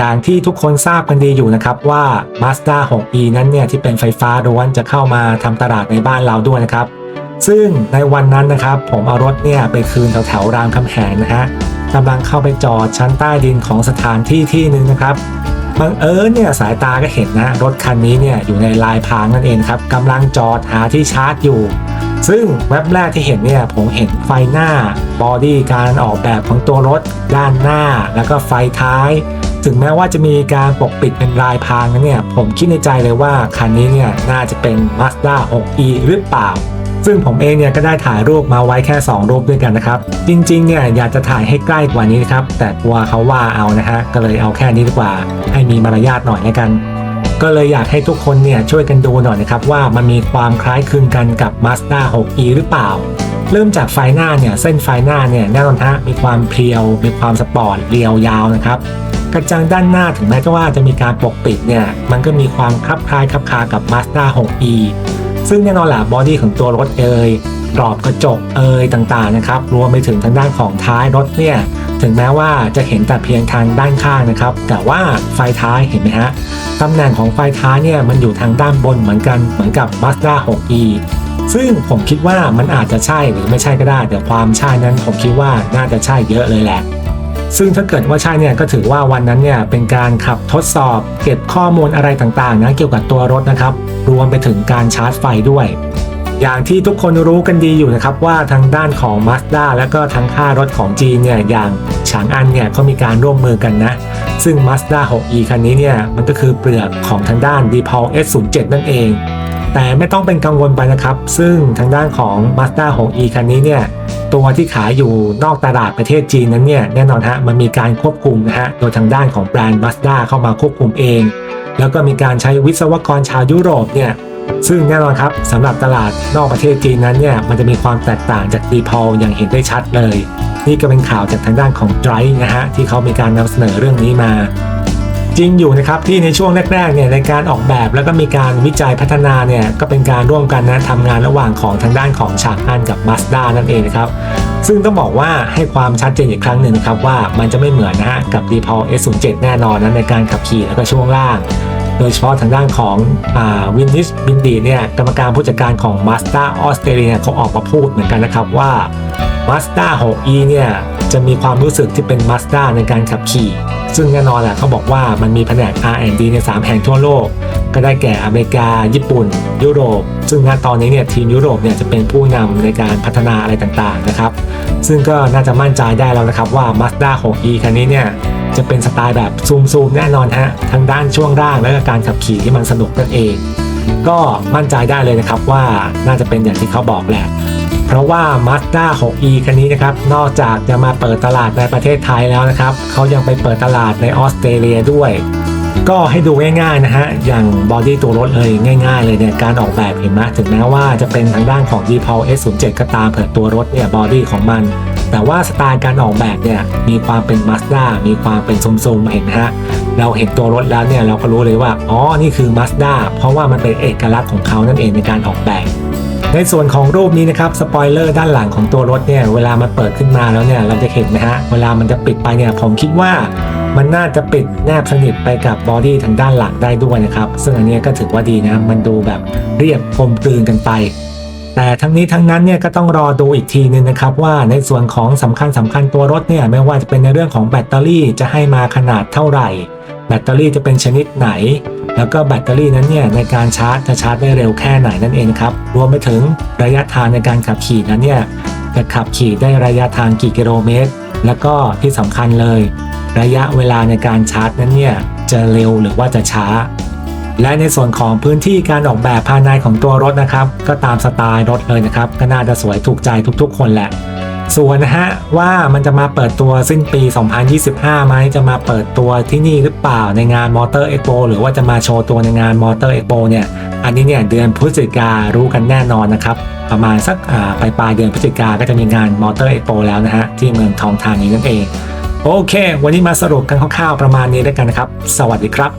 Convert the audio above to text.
อย่างที่ทุกคนทราบกันดีอยู่นะครับว่า Mazda 6e นั้นเนี่ยที่เป็นไฟฟ้าล้วนจะเข้ามาทำตลาดในบ้านเราด้วยนะครับ ซึ่งในวันนั้นนะครับผมเอารถเนี่ยไปคืนแถวแถวๆรามคำแหงนะฮะกำลังเข้าไปจอดชั้นใต้ดินของสถานที่ที่หนึ่งนะครับบังเอิญเนี่ยสายตาก็เห็นนะรถคันนี้เนี่ยอยู่ในลายพรางนั่นเองครับกำลังจอดหาที่ชาร์จอยู่ ซึ่งแว็บแรกที่เห็นเนี่ยผมเห็นไฟหน้าบอดี้การออกแบบของตัวรถด้านหน้า แล้วก็ไฟท้าย ถึงแม้ว่าจะมีการปกปิดเป็นลายพรางนะเนี่ยผมคิดในใจเลยว่าคันนี้เนี่ยน่าจะเป็น Mazda 6e หรือเปล่าซึ่งผมเองเนี่ยก็ได้ถ่ายรูปมาไว้แค่ 2 รูปด้วยกันนะครับ จริงๆเนี่ยอยากจะถ่ายให้ใกล้กว่านี้นะครับ แต่กลัวเขาว่าเอานะฮะก็เลยเอาแค่นี้ดีกว่า ให้มีมารยาทหน่อยแล้วกัน ก็เลยอยากให้ทุกคนเนี่ยช่วยกันดูหน่อยนะครับ ว่ามันมีความคล้ายคลึงกันกับ Mazda 6e หรือเปล่า เริ่มจากไฟหน้าเนี่ยเส้นไฟหน้าเนี่ยแน่นอนฮะมีความเพรียว มีความสปอร์ตเรียวยาวนะครับ กระจังด้านหน้าถึงแม้ว่าจะมีการปกปิดเนี่ย มันก็มีความคลับคล้ายคลับคากับ Mazda 6e ซึ่งแน่นอนแหละบอดี้ของตัวรถเอยกรอบกระจกเอ่ยต่างๆนะครับ รวมไปถึงทางด้านของท้ายรถเนี่ย ถึงแม้ว่าจะเห็นแต่เพียงทางด้านข้างนะครับ แต่ว่าไฟท้ายเห็นไหมฮะตำแหน่งของไฟท้ายเนี่ยมันอยู่ทางด้านบนเหมือนกันเหมือนกับ Mazda 6e ซึ่งผมคิดว่ามันอาจจะใช่หรือไม่ใช่ก็ได้ แต่ความใช่นั้นผมคิดว่าน่าจะใช่เยอะเลยแหละ ซึ่งถ้าเกิดว่าใช่เนี่ยก็ถือว่าวันนั้นเนี่ยเป็นการขับทดสอบ เก็บข้อมูลอะไรต่างๆนะเกี่ยวกับตัวรถนะครับ รวมไปถึงการชาร์จไฟด้วย อย่างที่ทุกคนรู้กันดีอยู่นะครับว่าทางด้านของ Mazda และก็ทางค่ารถของจีนเนี่ยอย่างฉางอันเนี่ยเขามีการร่วมมือกันนะ ซึ่ง Mazda 6e คันนี้เนี่ยมันก็คือเปลือกของทางด้าน d p a l S07 นั่นเอง แต่ไม่ต้องเป็นกังวลไปนะครับ ซึ่งทางด้านของ Mazda 6e คันนี้เนี่ยตัวที่ขายอยู่นอกตลาดประเทศจีนนั้นเนี่ยแน่นอนฮะมันมีการควบคุมนะฮะโดยทางด้านของแบรนด์ Mazda เข้ามาควบคุมเอง แล้วก็มีการใช้วิศวกรชาวยุโรปเนี่ยซึ่งแน่นอนครับสำหรับตลาดนอกประเทศจีนนั้นเนี่ยมันจะมีความแตกต่างจาก d p a l อย่างเห็นได้ชัดเลย นี่ก็เป็นข่าวจากทางด้านของ Drive นะฮะที่เขามีการนำเสนอเรื่องนี้มา จริงอยู่นะครับที่ในช่วงแรกๆเนี่ยในการออกแบบแล้วก็มีการวิจัยพัฒนาเนี่ยก็เป็นการร่วมกันนะทำงานระหว่างของทางด้านของฉากอันกับ Mazda นั่นเองนะครับซึ่งต้องบอกว่าให้ความชัดเจนอีกครั้งหนึ่งนะครับว่ามันจะไม่เหมือนนะฮะกับ d p a l S07 แน่นอนนะในการขับขี่แล้วก็ช่วงล่าง โดยเฉพาะทางด้านของวินนิสบินดีเนี่ยกรรมการผู้จัดการของ Mazda ออสเตรเลียเขาออกมาพูดเหมือนกันนะครับว่า Mazda 6e เนี่ยจะมีความรู้สึกที่เป็น Mazda ในการขับขี่ ซึ่งแน่นอนแหละเขาบอกว่ามันมีแผนก R&D ใน 3 แห่งทั่วโลก ก็ได้แก่อเมริกา ญี่ปุ่น ยุโรป ซึ่งณตอนนี้เนี่ยทีมยุโรปเนี่ยจะเป็นผู้นำในการพัฒนาอะไรต่างๆนะครับ ซึ่งก็น่าจะมั่นใจได้แล้วนะครับว่า Mazda 6e คันนี้เนี่ยจะเป็นสไตล์แบบซูมๆแน่นอนฮะทั้งด้านช่วงล่างและการขับขี่ที่มันสนุกนั่นเอง ก็มั่นใจได้เลยนะครับว่าน่าจะเป็นอย่างที่เขาบอกแหละ เพราะว่า Mazda 6e คันนี้นะครับ นอกจากจะมาเปิดตลาดในประเทศไทยแล้วนะครับ เขายังไปเปิดตลาดในออสเตรเลียด้วย ก็ให้ดูง่ายๆนะฮะ อย่างบอดี้ตัวรถเลยง่ายๆเลยเนี่ย การออกแบบเห็นไหมถึงแม้ว่าจะเป็นทางด้านของ d p a l S07 ก็ตามเผื่อตัวรถเนี่ยบอดี้ของมัน แต่ว่าสไตล์การออกแบบเนี่ยมีความเป็น Mazda มีความเป็นซุมๆเห็นฮะเราเห็นตัวรถแล้วเนี่ยเราก็รู้เลยว่า อ๋อ นี่คือ Mazda เพราะว่ามันเป็นเอกลักษณ์ของเขานั่นเองในการออกแบบ ในส่วนของรูปนี้นะครับสปอยเลอร์ด้านหลังของตัวรถเนี่ยเวลามันเปิดขึ้นมาแล้วเนี่ยเราจะเห็นนะฮะเวลามันจะปิดไปเนี่ยผมคิดว่ามันน่าจะปิดแนบสนิทไปกับบอดี้ทางด้านหลังได้ด้วยนะครับซึ่งอันนี้ก็ถือว่าดีนะมันดูแบบเรียบกลมกลืนกันไป แต่ทั้งนี้ทั้งนั้นเนี่ยก็ต้องรอดูอีกทีนึงนะครับว่าในส่วนของสำคัญสำคัญตัวรถเนี่ยไม่ว่าจะเป็นในเรื่องของแบตเตอรี่จะให้มาขนาดเท่าไหร่ แบตเตอรี่จะเป็นชนิดไหน แล้วก็แบตเตอรี่นั้นเนี่ยในการชาร์จจะชาร์จได้เร็วแค่ไหนนั่นเองครับรวมไปถึงระยะทางในการขับขี่นั้นเนี่ยจะขับขี่ได้ระยะทางกี่กิโลเมตร แล้วก็ที่สำคัญเลย ระยะเวลาในการชาร์จนั้นเนี่ยจะเร็วหรือว่าจะช้า และในส่วนของพื้นที่การออกแบบภายในของตัวรถนะครับ ก็ตามสไตล์รถเลยนะครับ ก็น่าจะสวยถูกใจทุกๆ คนแหละ ส่วนนะฮะว่ามันจะมาเปิดตัวสิ้นปี 2025ไหมจะมาเปิดตัวที่นี่หรือเปล่าในงาน Motor Expo หรือว่าจะมาโชว์ตัวในงาน Motor Expo เนี่ยอันนี้เนี่ยเดือนพฤศจิการู้กันแน่นอนนะครับ ประมาณสักปลายปลายเดือนพฤศจิกาก็จะมีงาน Motor Expo แล้วนะฮะที่เมืองทองธานีนั่นเอง โอเค วันนี้มาสรุปกันคร่าวๆประมาณนี้แล้วกันนะครับ สวัสดีครับ